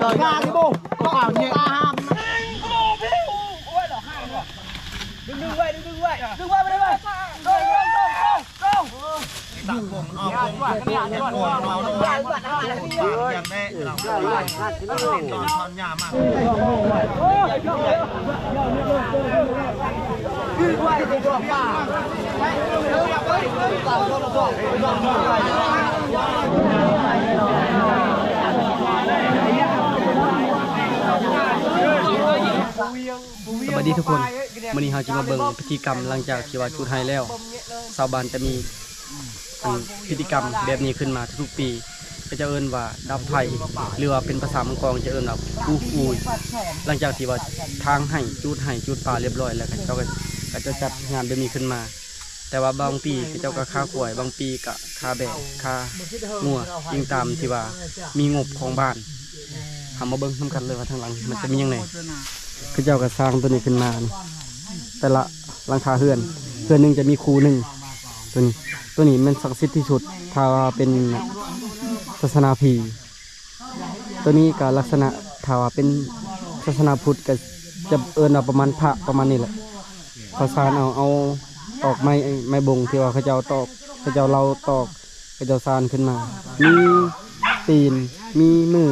Rồi ba cái bô, có bảo nhẹ a ham. Đừng đừng vậy, đừng đừng vậy. Đừng vậy bên đây. มาที่โบก็ข่าวเนี่ยห้ามสวัสดีทุกคนวันนี้เราจะมาเบิ่งพิธีกรรมหลังจากที่ว่าชุดไฮแล้วชาวบ้านจะมี อันพิธีกรรมแบบนี้ขึ้นมาทุกปี ก็จะเอิ้นว่าดับไฟหรือว่าเป็นภาษามังกรจะเอิ้นว่าอูฟูยหลังจากที่ว่าทางให้จุดให้จุดปลาเรียบร้อยแล้วก็เจ้าก็จะจัดงานแบบนี้ขึ้นมา แต่ว่าบางปีก็เจ้าก็ค่าขวยบางปีก็ค่าแบกค่างัวยิงตามที่ว่ามีงบของบ้านทำมาเบิ่งนํกันเลยว่าทางหลังมันจะมียังไงคือเจ้าก็สร้างตัวนี้ขึ้นมา แต่ละหลังคาเฮือนเฮือนหนึ่งจะมีครูหนึ่ง ตัวนี้ตัวนี้มันศักดิ์สิทธิ์ที่สุดถ้าว่าเป็นศาสนาพีตัวนี้ก็ลักษณะถ้าว่าเป็นศาสนาพุทธก็จะเอิญเอาประมาณพระประมาณนี้แหละเขาสางเอาเอาตอกไม้ไม้บงที่ว่าเขาเจ้าตอกเขาเจ้าเราตอกเขาเจ้าสางขึ้นมา มีตีนมีมือ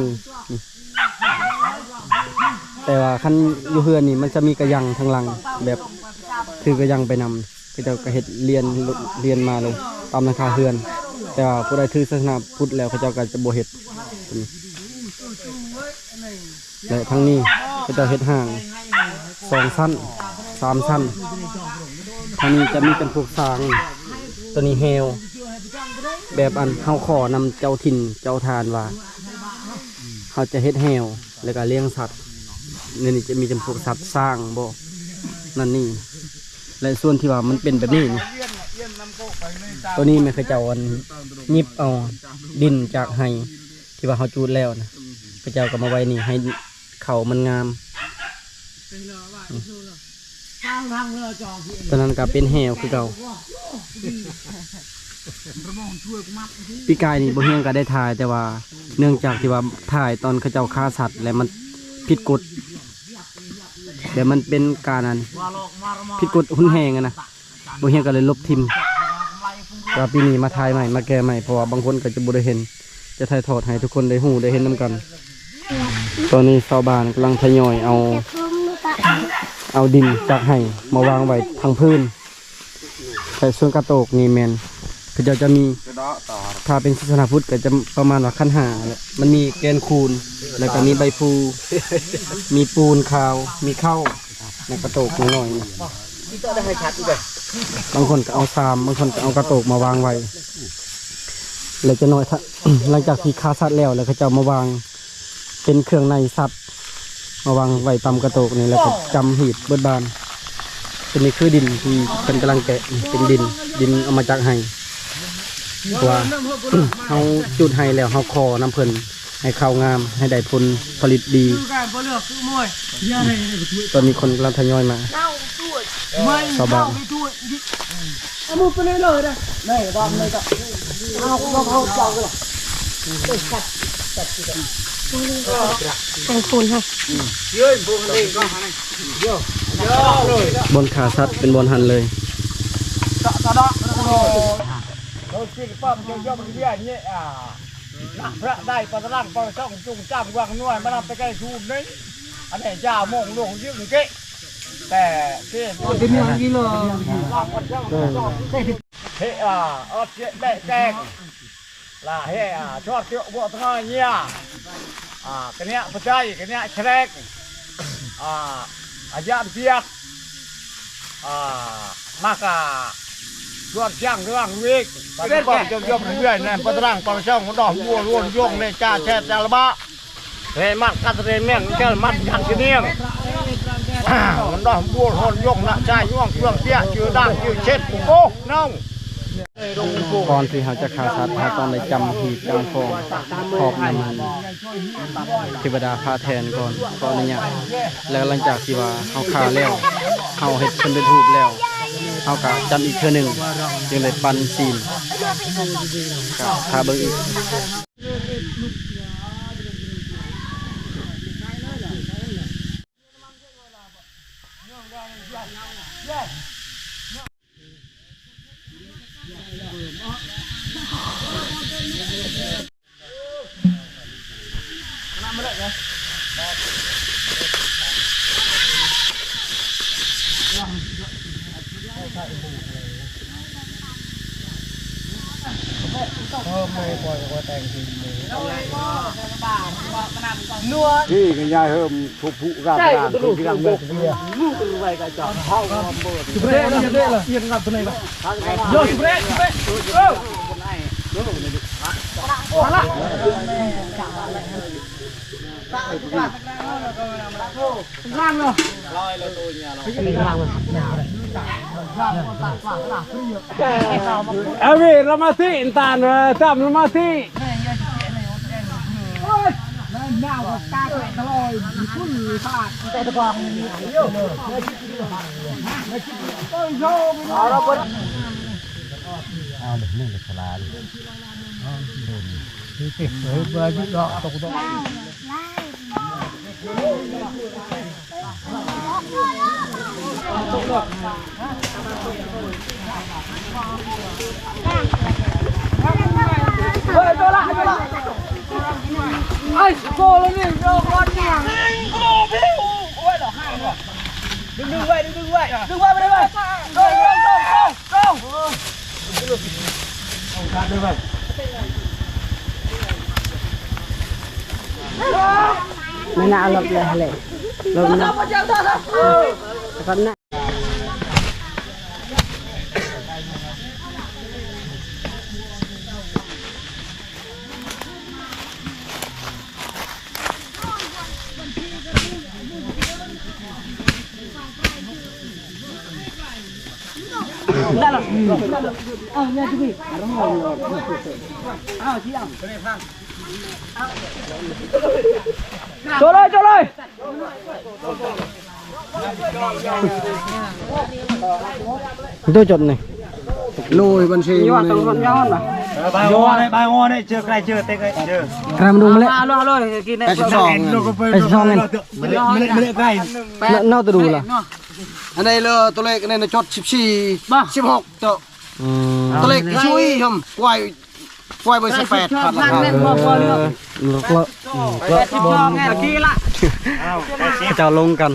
แต่ว่าคันยูเฮือนนี่มันจะมีกระยังทางหลังแบบถือกระยังไปนำ ก็จะกระเฮ็ดเรียนเรียนมาเลยตามราคาเฮือน แต่ว่าผู้ใดถือศาสนาพุทธแล้วเขาเจ้าก็จะบ่เฮ็ดและทั้งนี้ก็จะเฮ็ดห่างสองชั้นสามชั้นทางนี้จะมีเป็นพวกสร้าง ตัวนี้เฮลแบบอันเฮาขอนำเจ้าถิ่นเจ้าทานว่าเขาจะเฮ็ดแฮวแล้วก็เลี้ยงสัตว์ในนี่จะมีจำพวกสัตว์สร้างบ่นั่นนี่ และส่วนที่ว่ามันเป็นแบบนี้นี่ตัวนี้แม่เคยเจ้าอันยิบเอาดินจากไห้ที่ว่าเขาจูดแล้วนะพระเจ้าก็มาไว้นี่ให้เขามันงามตอนนั้นก็เป็นแหวคือเก่าปีกายนี่บ่เฮียงก็ได้ถ่ายแต่ว่า เนื่องจากที่ว่าถ่ายตอนเขาเจ้าฆ่าสัตว์ และมันผิดกฎ เดี๋ยวมันเป็นการนั้นผิดกฎหุ่นแหงอะนะบ่เฮียงก็เลยลบทิมแต่ว่าปีนี้มาถ่ายใหม่มาแก้ใหม่เพราะว่าบางคนก็จะบ่ได้เห็น จะถ่ายทอดให้ทุกคนได้หูได้เห็นนํกัน ตอนนี้ชาวบ้านกำลังทยอยเอา เอาดินจากไห้มาวางไว้ทางพื้นใส่ส่วนกระโตกนี่แมน คือจะจะมีถ้าเป็นศาสนาพุทธก็จะประมาณว่าขั้นหาแหละมันมีแกนคูนแล้วก็มีใบพลูมีปูนขาว มีข้าวในกระโตกหน้อยบางคนก็เอาซามบางคนก็เอากระโตกมาวางไว้แล้วจะน้อยถ้า หลังจากที่ฆ่าสัตว์แล้วแล้วเขาจะเอามาวาง เป็นเครื่องในสัตว์มาวางไว้ตามกระโตกนี่แล้วก็จำหีบเบิดบานตัวนี้คือดินที่เป็นกำลังแกะเป็นดิน ดินเอามาจากไห้ เพราะว่าเขาจุดไห้แล้วเขาคอน้ำเพลินให้ข้าวงาม ให้ได้ผลผลิตดี ตอนนี้คนกำลังทยอยมาชาวบ้านมุไปเลยเลยนะนี่ตอนนี้ก็เอาเราเขาเจ้ากันแตงคูนค่ะบนขาสัตว์เป็นบนหันเลย เราคิดป้อมจะย่อมเบี้ยนี่อ่าพระได้ปะร่างปะช่องจุงจ้ำวางน่วยมาทำไปใกล้ชูนี่อันนี้เจ้ามงลงยืมเกะ แต่ที่เป็นอย่างนี้เลยเฮ้อ่าอดเจ๊แบะแจก là hệ à cho tiệu bộ thằng nhia à cái nè bật tay cái nè chẹt à à giáp giáp à maka chuột chang rang wick cái con cho cho người này bật rang con xong nó đỏ mua luôn dùng lên cha chẹt cha ba hệ mặt cắt rê men cái mặt chặt cái niềng nó đỏ mua hồn dùng nạ chai dùng phương tiện chưa đang chưa chết của cô nông ก่อนที่เขาจะขาสัตว์เขาต้องได้จำหีบจำฟองขอบน้ำมันเทวดาพาแทนก่อนก่อนอนุญาตแล้วหลังจากที่ว่าเขาขาแล้วเฮาเฮ็ดเพิ่นเป็นรูปแล้ว เอาก็จำอีกเทื่อหนึ่งจึงเลยปันซีนก็ถ้าเบิ่งอีก nhà hôm phục vụ gà ra là cũng đi làm việc kia chụp đây là đây là tiền gặp này rồi chụp đây chụp đây Rang rồi. Rồi là tôi nhà rồi. Rang rồi. Nhà rồi. Awi ramati intan tam ramati nhau và ta có cái lôi cũng như thật cái con yêu ôi dô cái đó đó bớt à được nên được là luôn cái tiệc với với cái đó tộc đó Hãy subscribe cho kênh Ghiền Mì Gõ Để không bỏ lỡ những video hấp dẫn ที่รังเมืองเบียเอาวีเรามาสิอินตานเออจำเรามาสิไม่น่า หลบเลยเลยหลบนะแล้วก็นะโจเลยโจเลยตัวจดนี่ลุยบัญชีย้อนตรงย้อนนะยงอนี่ยบายงอนี่ยเจอใครเจอเต็กเจอกรามดุงมาแล้วฮัลโหลฮัลโหลกินได้แปสองไปช่องกันไม่ได้ไม่ได้ไม่ได้ใกล้นอกตัวดูล่ะอันนี้เลยตัวเลขในนี้จดสิบสี่สิบหกตัว ตัวเลขช่วยครับควายควายเบอร์สิบแปดครับพันเล่นบ่พอเรื่องแล้วก็อืมก็แปดสิบสองไงตะกี้ละเขาเจะลงกัน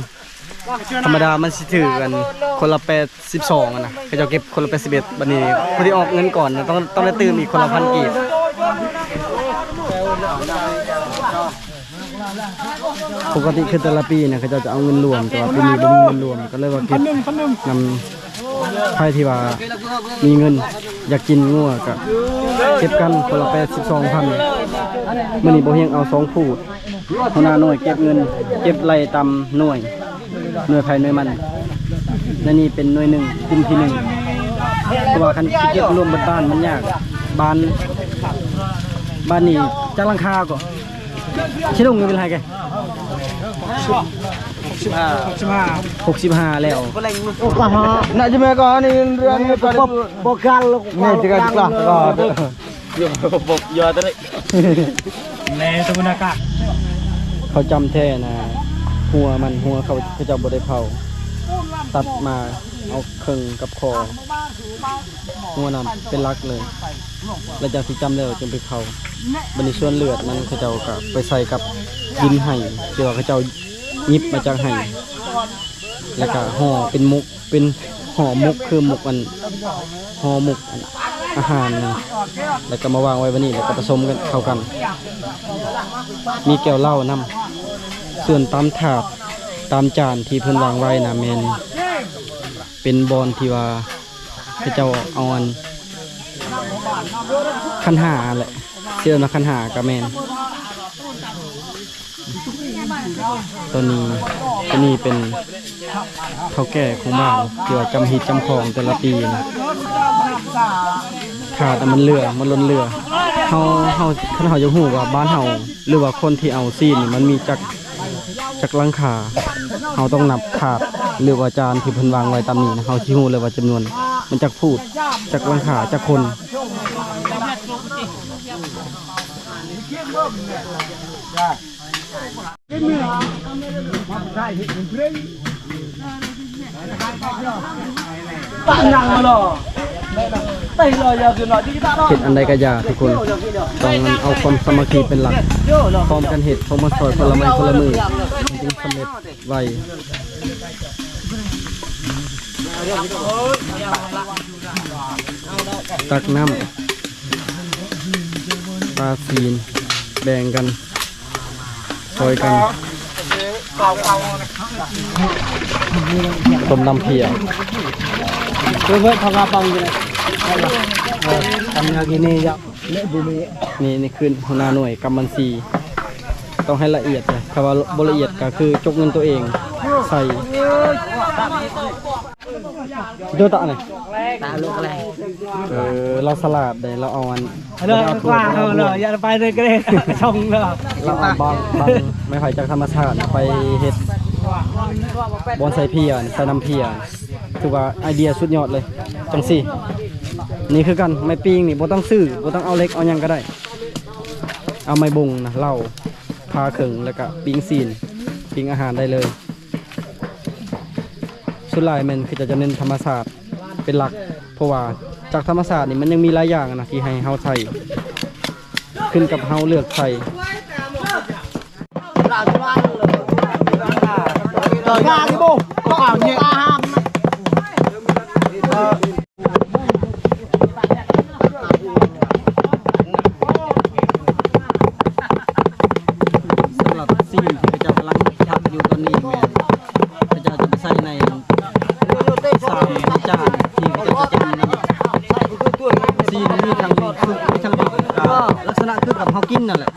ธรรมดามันสิถือกันคนละแปดสิบสองอะนะเขาเจะเก็บคนละแปดสิบเอ็ดบันนี้คนที่ออกเงินก่อนน่ะต้องต้องได้ตื่มอีกคนละพันกีบปกติคือแต่ละปีเนี่ยเขาเจะจะเอาเงินรวมแต่ว่าปีนี้ไม่มีเงินรวมก็เลยว่าเก็บนำ ใครที่ว่ามีเงินอยากกินงัวก็เก็บกันคนละแปดสิบสองพันมื่อนี้บ่เฮงเอาสองผูดเขาหน้าหน่วยเก็บเงิน เก็บไล่ตำหน่วย หน่วยภายหน่วยมันและนี่เป็นหน่วยหนึ่งกลุ่มที่หนึ่งเพราะว่าคันเก็บรวมบิดบ้านมันยากบ้านบ้านนี้จักหลังคาก่อนชิลงเงินเป็นไรแก หกสิบห้าแล้วน่าจะมาก่อนนี่เรื่องนี้ก็โปรกันลูกนี่จะกันกลับก็เขาจำแท้นะหัวมันหัวเขาเขาเจะบไดเผาตัดมาเอาเครื่องกับคอหัวนำเป็นหลักเลย แล้วจากที่จำแล้วจึงไปเผาบันนี้ส่วนเลือดมันเขาเจ้าก็ไปใส่กับดินไห้ที่ว่าเขาเจ้าห ยิบมาจากไห้แล้วก็ห่อเป็นมุกเป็นห่อมุกคือมุกอันห่อมุกอันอาหารนะแล้วก็มาวางไว้วันนี้แล้วก็ผสมกันเข้ากัน มีแก้วเหล้านำส่วนตามถาดตามจานที่เพิ่นวางไว้นะแมนเป็นบอลที่ว่าพระเจ้าเอาอันคันหาแหละเชื่อนะคันหากับแมน ตัวนี้ตัวนี้เป็นเขาแก่ของบ้านที่ว่าจำหิดจำของแต่ละปีนะขาดแต่มันเรือมันล้นเรือเฮาเฮาคันเฮาจะฮู้ว่าบ้านเฮาหรือว่าคนที่เอาซีนมันมีจักจักลังคาเฮาต้องนับขาดหรือว่าจานที่เพิ่นวางไว้ตามนี้นะเฮาสิฮู้เลยว่าจำนวน มันจักพูดจักวันขาจักคน เห็ดอันใดก็อยาทุกคนต้องเอาความสามัคคีเป็นหลักพร้อมกันเห็ดพร้อมมาซอยคนละไม้คนละมือมันจึงสำเร็จไวตักน้ำปลาซีนแบ่งกัน ซอยกันต้มน้ำเพีย Coba pangapang gini. Kami lagi ni ya. Lek bumi. นี่นี่คือหัวหน้าหน่วยกำมันซีต้องให้ละเอียดเลยคำว่าบละเอียดก็คือจกเงินตัวเอง ใส่เดือดตะไหนตาลูกอะไรเออเราสลัดเลยเราเอาอัน Ada เราเอาถั่ว kuah เรา lo, ya lepas ni kere. Song lo. เราเอาบางบางไม้ไผ่จากธรรมชาติไปเฮ็ดบอนใส่เพียใส่น้ำเพียถือว่าไอเดียสุดยอดเลยจังสี่ นี่คือกันไม้ปิงนี่บ่ต้องซื้อบ่ต้องเอาเล็กเอาหยังก็ได้ เอาไม้บงนะเหล้าพาเข่งแล้วก็ปิ้งซีนปิ้งอาหารได้เลย สุดลายมันคือจะจะเน้นธรรมศาสตร์เป็นหลัก เพราะว่าจากธรรมศาสตร์นี่มันยังมีหลายอย่างนะที่ให้เฮาใส่ขึ้นกับเฮาเลือกใส่ Ba cái bộ, có bảo nhẹ. สำหรับซีนที่พระเจ้ากำลังทำอยู่ตอนนี้แม่นพระเจ้าจะไปใส่ในสามจานที่พระเจ้าจะจำนะซีนมีทั้งสุกมีทั้งดิบก็ลักษณะคือกับเฮากินนั่นแหละ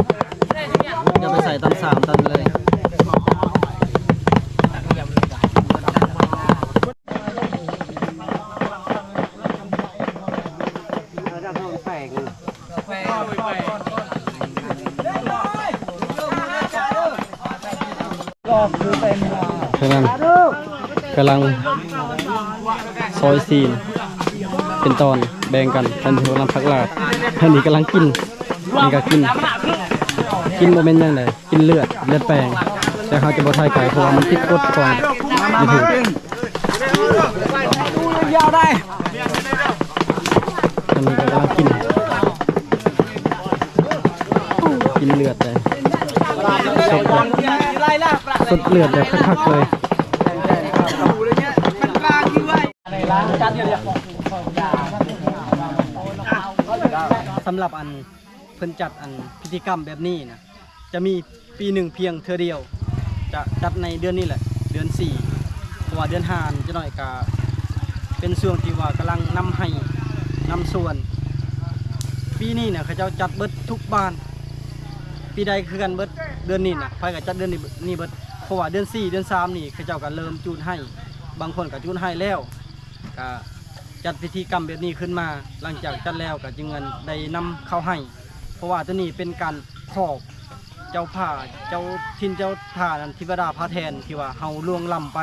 จะไปใส่ตามสามตามเลย เท่านั้นกำลัง ซอยซีน เป็นตอนแบ่งกันท่านที่กำลังพักหลาดท่านนี้กำลังกินนี่ก็กิน กินโมเมนต์ยังไงกินเลือดเลือดแปลง แต่เขาจะบ่ทายไก่เพราะว่ามันติดกดก่อนไม่ถูกท่านนี้ก็กำลังกิน กินเลือดเลยสดเลยสดเลือดเลยคักๆเลย สำหรับอันเพิ่นจัดอันพิธีกรรมแบบนี้นะจะมีปีหนึ่งเพียงเธอเดียว จะจัดในเดือนนี้แหละ เดือนสี่เพราะว่าเดือนห้านี่จะหน่อยกาเป็นช่วงที่ว่ากำลังนำให้นำส่วน ปีนี้เนี่ยเขาเจ้าจัดเบิดทุกบ้าน ปีใดคือกันเบิดเดือนนี้นะไปกับจัดเดือนนี้เบิดเพราะว่าเดือนสี่เดือนสามนี่เขาเจ้าก็เริ่มจูดให้ บางคนก็จูดให้แล้ว ก็จัดพิธีกรรมแบบนี้ขึ้นมา หลังจากจัดแล้วก็จึงเงินได้นำเข้าให้ เพราะว่าตัวนี้เป็นการขอบเจ้าผ้าเจ้าทินเจ้าผ้านั้นทิวดาพระแทนที่ว่าเฮาล่วงล้ำไป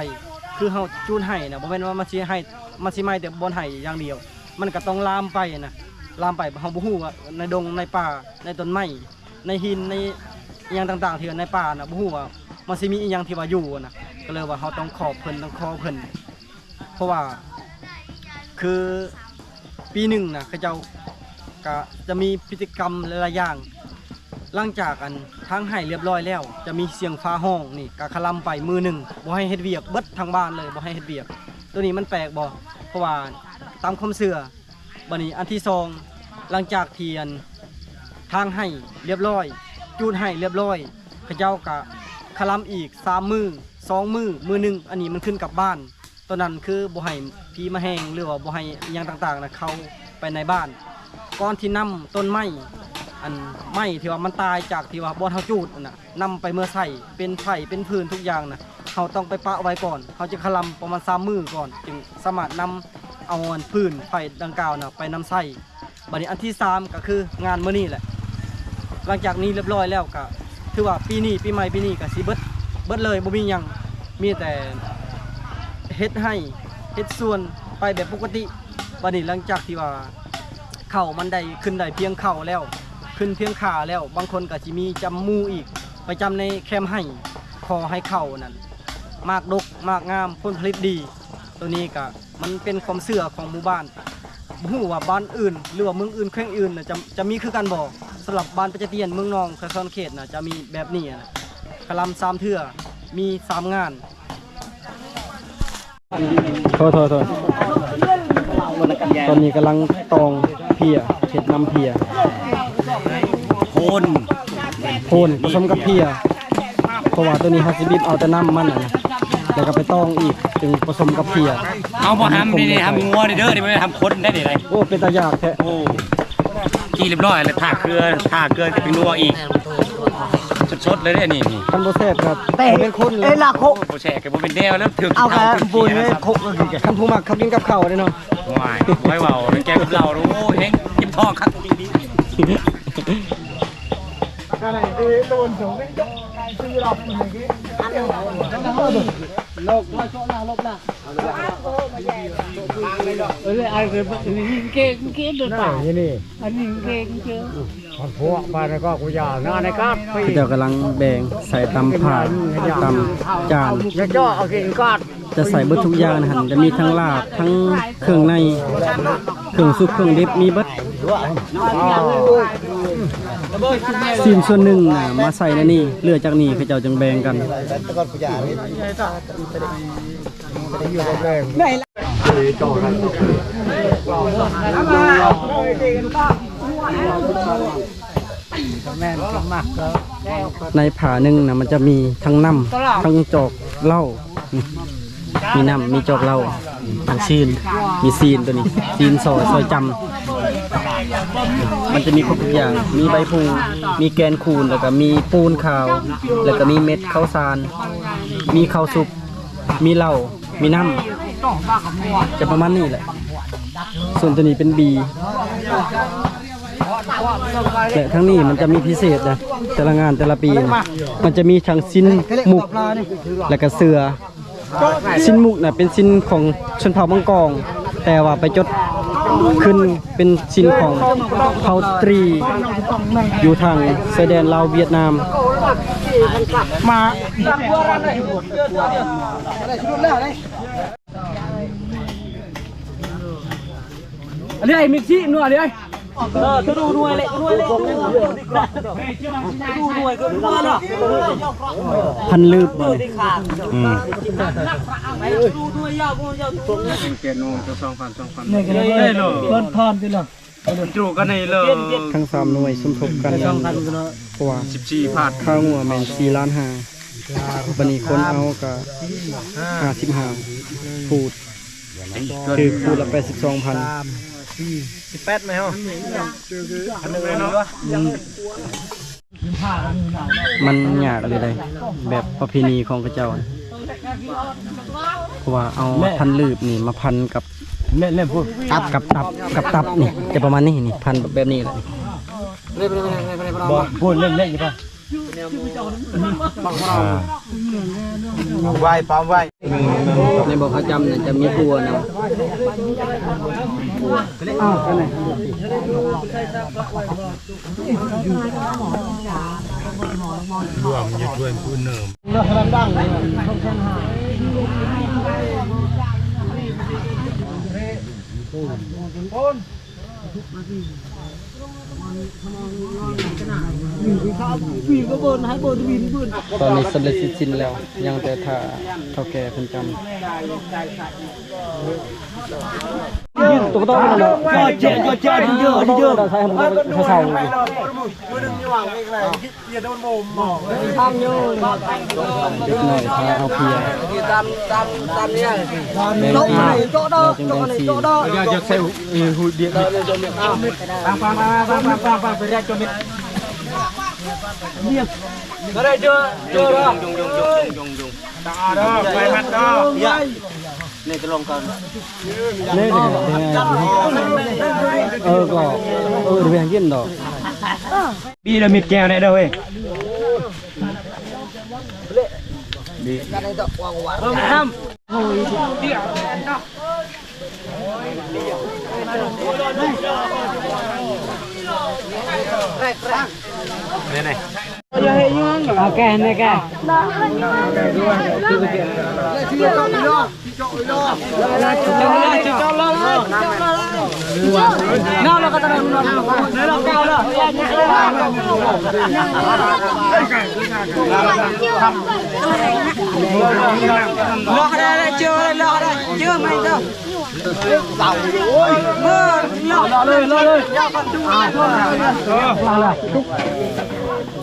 คือเฮาจูนให้นะบ่แม่นว่ามันสิให้มันสิไม่แต่บนให้อย่างเดียว มันก็ต้องลามไปนะลามไปเฮาบ่ฮู้ว่าในดงในป่าในต้นไม้ในหินในอหย่างต่างๆที่ว่าในป่านะบ่ฮู้ว่ามันสิมีอีหยังที่ว่าอยู่นะก็เลยว่าเฮาต้องขอบเพิ่นต้องขอเพิ่นเพราะว่า คือปีหนึ่งนะเขาเจ้าก็จะมีพิธีกรรมหลายๆอย่าง หลังจากอันทางให้เรียบร้อยแล้ว จะมีเสียงฟ้าห้องนี่กะคลำไปมือหนึ่งบ่ให้เฮ็ดเวียกเบิดทางบ้านเลยบ่ให้เฮ็ดเวียก ตัวนี้มันแปลกบ่เพราะว่าตามความเชื่อบัดนี้อันที่สองหลังจากเทียนทางให้เรียบร้อย จูดให้เรียบร้อยเขาเจ้ากะคลำอีกสามมือสองมือมือหนึ่งอันนี้มันขึ้นกับบ้าน ตัวนั้นคือบ่ให้พีมาแห้งหรือว่าบ่ให้อหยังต่างๆนะเข้าไปในบ้านก่อนที่นำต้นไม้อันไม้ที่ว่ามันตายจากที่ว่าบ่อเฮาจูดนั่นน่ะนำไปเมื่อใส่เป็นไผ่เป็นพื้นทุกอย่างน่ะเขาต้องไปปะไว้ก่อนเขาจะคลำประมาณ3มือก่อน จึงสามารถนำเอาอันพื้นไผ่ดังกล่าวน่ะไปนำใส่บัดนี้อันที่สามก็คืองานมื้อนี้แหละ หลังจากนี้เรียบร้อยแล้วก็ถือว่าปีนี้ปีใหม่ปีนี้ก็สิเบิดเบิดเลยบ่มีหยังมีแต่ เฮ็ดให้เฮ็ดส่วนไปแบบปกติบัดนี้หลังจากที่ว่าเข่ามันได้ขึ้นได้เพียงเข่าแล้ว ขึ้นเพียงขาแล้ว บางคนก็สิมีจำมูอีก ไปจำในแคมให้ขอให้เข่านั่นมากดกมากงามผลผลิตดี ตัวนี้ก็มันเป็นความเชื่อของหมู่บ้านบ่ฮู้ว่าบ้านอื่น หรือว่าเมืองอื่นแขวงอื่นนะจะจะมีคือกันบ่สำหรับบ้านปัจจเตียนเมืองนองคาซอนเขตนะจะมีแบบนี้นะคลำสามเทื่อมีสามงาน โทษโทษโทษตอนนี้กำลังตองเพียเห็ดน้ำเพียโคนโพนผสมกับเพียเพราะว่าตัวนี้ฮัสบิบเอาแต่น้ำมันน่ะนะแล้วก็ไปตองอีกจึงผสมกับเพียเอาบ่ทำนี่นี่ทำงัวนี่เด้อนี่ไม่ได้ทำคนได้นี่เลยโอ้เป็นตายากแท้โอ้กี่เรียบร้อยแล้วท่าเกลือท่าเกลือจะเป็นนัวอีก สดๆเลยเด้อนี่นี่คันโบแซ่บครับเป็นคนเลเอ้ยยลาโคโอ้แช่กันบ่เป็นแนวแล้วถึงเอาแค่ปูนเลเลยยโคกเลยแกคันผู้มักเขากินกับข้าวเลยเนาะว้ายไว้เว้าแกกับเราโอ้เฮงยิ้มทองครับเออไอ้คือนี่เก่งเก่งด้วยเปล่านี่นี่อันนี้เก่งเจอ มันพวกบ้านก็กูยาวหน้าในกาดปีเดี๋ยวกำลังแบ่งใส่ตำผ่าตำจานอย่าจ่อเอากินกาดจะใส่เบิดทุกอย่างนะฮะจะมีทั้งลาบทั้งเครื่องในเครื่องซุปเครื่องดิบมีเบิดซีนส่วนหนึ่งน่ะมาใส่ในนี่เหลือจากนี่เขาเจ้าจึงแบ่งกัน ในผาหนึ่งนะมันจะมีทั้งน้ำทั้งจอกเหล้านี่มีน้ำมีจอกเหล้าทั้งซีน มีซีนตัวนี้ ซีนซอยซอยจำมันจะมีครบทุกอย่าง มีใบพูมีแกนคูนแล้วก็มีปูนขาว แล้วก็มีเม็ดข้าวสาร มีข้าวสุกมีเหล้ามีน้ำจะประมาณนี้แหละ ส่วนตัวนี้เป็นบี แต่ทั้งนี้มันจะมีพิเศษนะแต่ละงานแต่ละปีนะมันจะมีทั้งสิ้นหมุกและก็เสือสิ้นหมุกน่ะเป็นสิ้นของชนเผ่ามังกรแต่ว่าไปจดขึ้นเป็นสิ้นของเผ่าตรี อยู่ทางชายแดนลาวเวียดนามอันนี้ไอ้มิกซี่นัวดิไอ้ พันลืบเลยนี่กันเลยเพิ่นพรดิล่ะจูกันนี่เลยทั้งสามหน่วยสมทบกันเพราะว่า14พาดข้าวงัวแมนสี่ล้านห้าบันนี้คนเอาก็ห้าสิบห้าพูดคือพูดละแปดสิบสองพัน มันยากเลยเลยแบบประเพณีของกระเจ้าน่ะเพราะว่าเอาพันลืบนี่มาพันกับเล่นเล่นพูดตับกับตับกับตับนี่จะประมาณนี้นี่พันแบบนี้แหละบอกพูดเล่นเล่นอยู่ป่ะ ไว้ปามไว้ในบอกเขาจำนี่ยจะมีปัวนะตอนนี้สำเร็จสิ้นๆแล้วยังแต่ถ้าเท่าแก่เพิ่นจำตุ๊กตาเนาะเจ๊เจ๊เจ๊เยอะเยอะใช้ทำเขาเศร้าเลยเหน่อยพาเอาเพียตามตาม ตอนนี้สำเร็จสิ้นแล้ว ยังแต่ถ้าเท่าดอกไปมันดอนจำ ลงกันนี่เออก็เออเรียนยินดอกปีละมิดแก้วได้เด้อเว้ยเพิ่มทำมูทงานนี่ก็ชื่อลวดแต่มามาตานแก ดกันว่าเด้อจบเลยแดงน้ำเพียดอก กองเมียนี่มาตามที่นั่นเองแกจ้องจ้องไว้แ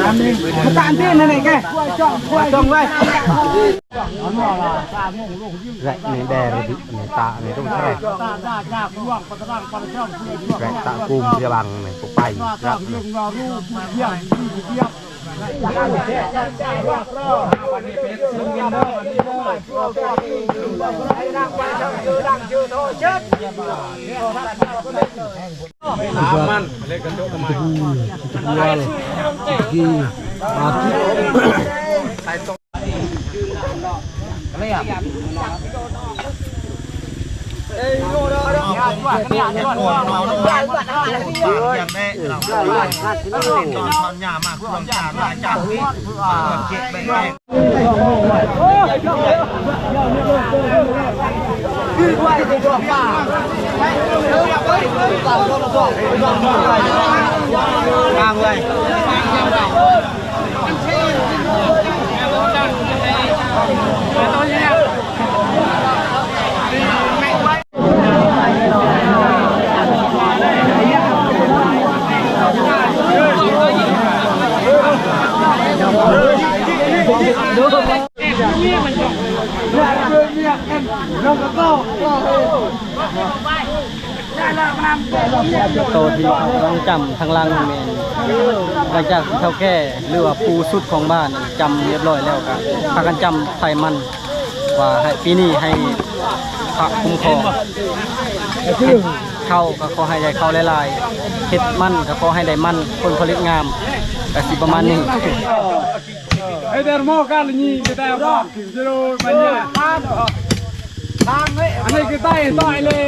เสียบังในปุกไปตาเรื่องรอรูปเยี่ยมเยี่ยม วันนี้เป็นซึ่งเงินเด้อวันนี้เด้อชั่วพ่อพี่ให้ร่างไปช่างชื่อร่างชื่อโทษเชิดตามมันเล่นกันโดกมา ba người โตที่ต้องจำทางล่างแมนหลังจากที่เท่าแก่หรือว่าปูสุดของบ้านนั่นจำเรียบร้อยแล้วก็พากันจำไฟมันว่าให้ปีนี้ให้พระคุ้มครองเข้าก็ขอให้ได้เข้าหลายๆเฮ็ดมันก็ขอให้ได้มันคนผลิตงามก็สิประมาณนี้ Hei termo kali ni kita apa? Jero banyak. Ani kita itu ile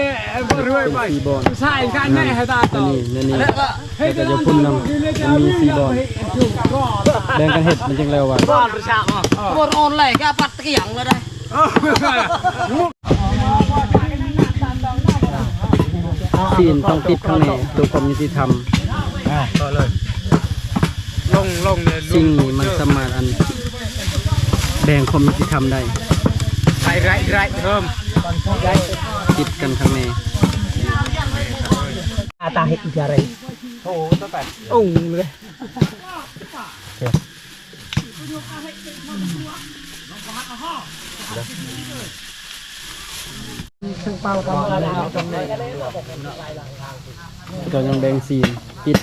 berwe เป็น pai. ซีบอล Sai kan nek heta อัน to. นี้นั่นนี่แล้วก็จะพุ่นนำมันมีซีบอลแบ่งกันเห็ดมันจึงเร็วว่ะหมดออนเลยก็ปัดตะกี้ยังเลยได้ซีนต้องติดข้างในตัวความยุติธรรมลงลงเลยสิ่งนี้มันสามารถอันแบ่งความยุติธรรมได้ไรไรไรเพิ่มติดกันข้างในก็ยังแบ่งซีนติด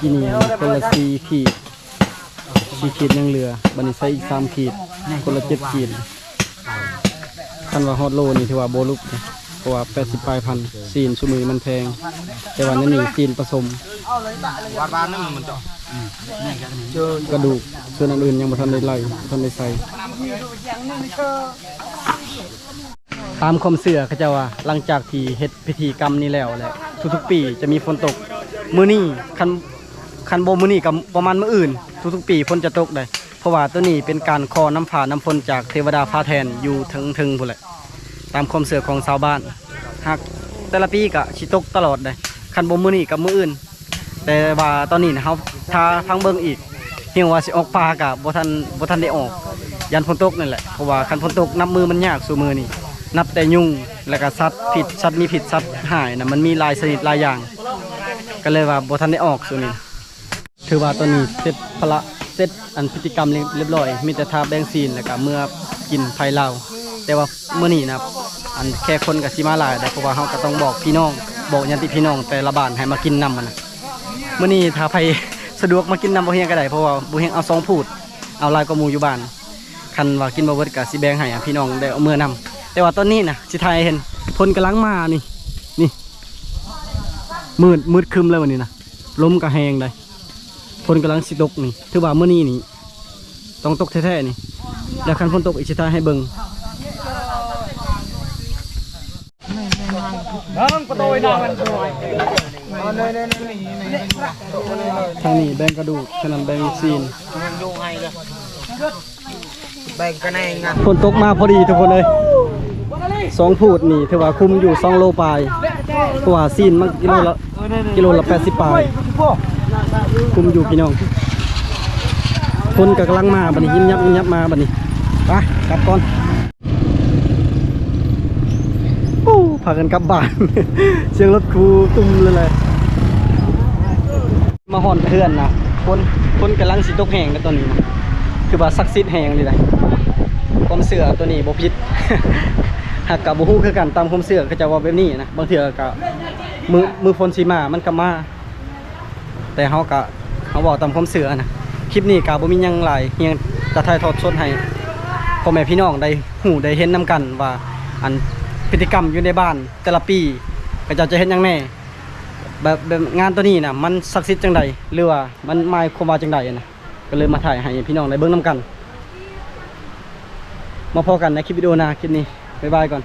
กินีคนละสี่ขีดสี่ขีดยังเหลือบัดนนี้ใส่อีกสามขีด คนละเจ็ดขีดคันว่าฮอตโลนี่ถือว่าโบลุกนะเพราะว่าแปดสิบปลายพันซีนชุมือมันแพง แต่ว่านั่นนี่ซีนผสมวาดบ้านนั่นมันจะกระดูกส่วนอันอื่นยังบ่ทันได้ไล่บ่ทันได้ใส่ตามความเสื่อเขาเจะว่าหลังจากที่เฮ็ดพิธีกรรมนี้แล้วแหละทุกๆปีจะมีฝนตกมื้อนี้คันคันบ่มื้อนี้กับประมาณมื้ออื่น ทุกๆปีฝนจะตกได้ เพราะว่าตัวนี้เป็นการขอน้ำฝาน้ำฝนจากเทวดาฟาแทนอยู่ถึงถึงพุ่นแหละตามความเสื่อของชาวบ้านหากแต่ละปีก็สิตกตลอดเลยคันบ่มือนี้กับมืออื่น แต่ว่าตอนนี้นะเฮาถ้าฟังเบิ่งอีกเฮียงว่าสิออกปลากับบ่ทันบ่ทันได้ออก ยันฝนตกนั่นแหละเพราะว่าคันฝนตกนับมือมันยากสู่มือนี่นับแต่ยุงแล้วก็สัตว์ผิดสัตว์มีผิดสัตว์หายนะมันมีลายชนิดหลายอย่าง ก็เลยว่าบ่ทันได้ออกสู่นี่ถือว่าตอนนี้เสร็จพละ เสร็จอันพิธีกรรมเรียบร้อย มีแต่ทาแบงซีนแล้วก็เมื่อกินไฟเหล้าแต่ว่าเมื้อนี้นะครับอันแค่คนกับสิมาหลายแต่เพราะว่าเฮาก็ต้องบอกพี่น้อง บอกญาติพี่น้องแต่ละบ้านให้มากินนำมันนะมื้อนี้ถ้าใครสะดวกมากินนำบ่เฮียงก็ได้เพราะว่าบ่เฮียงเอาสองพูด เอาลายกว่าหมู่อยู่บ้านคันว่ากินบ่เบิดก็สิแบงให้พี่น้องได้เอามือนำแต่ว่าตอนนี้นะสิทยเห็นพลกำลังมานี่นี่มืดมืดคึมเลยวันนี้นะลมก็แหงเลย ฝนกำลังสิตกนี่ถือว่ามื้อนี้นี่ต้องตกแท้ๆนี่แล้วคันฝนตกอีกสิทายให้เบิ่งนั่งประตูนั่งมันสวยทางนี้แบ่งกระดูกขนาดแบ่งซีนแบ่งกันเองอะฝนตกมาพอดีทุกคนเลยสองพูดนี่ถือว่าคุมอยู่สองโลปลายเพราะว่าซีนมันกิโลละกิโลละแปดสิบปลาย คุมอยู่พี่น้อง คนกำลังมาบัดนี้ยิ้มยับยิ้มยับมาบัดนี้ไปกลับก่อนโอ้พากันกลับบ้าน เสียงรถครูตุ้มเลยเลยมาหอนเพื่อนนะคนคนกำลังสิตกแหงกันตอนนี้นะคือว่าซักซิดแหงเลยนะความเสือตัวนี้บ่ผิดหากกับบ่ฮู้คือกันตามความเสือก็จะว่าแบบนี้นะบางเทื่อก็มือมือฝนสิมามันก็มา แต่เฮาก็เฮาบอกตามความเสือนะคลิปนี้ก็บ่มียังหลายเพียงจะถ่ายทอดสดให้พ่อแม่พี่น้องได้ฮู้ได้เห็นนํกันว่า อันพฤติกรรมอยู่ในบ้านแต่ละปีก็จะจะเห็นยังแน่แบบแบบงานตัวนี้นะมันศักดิ์สิทธิ์จังใดหรือว่ามันหมายความว่าจังใดนะก็เลยมาถ่ายให้พี่น้องได้เบิ่งนํกัน มาพอกันในคลิปวิดีโอหนะคลิปนี้บ๊ายบายก่อน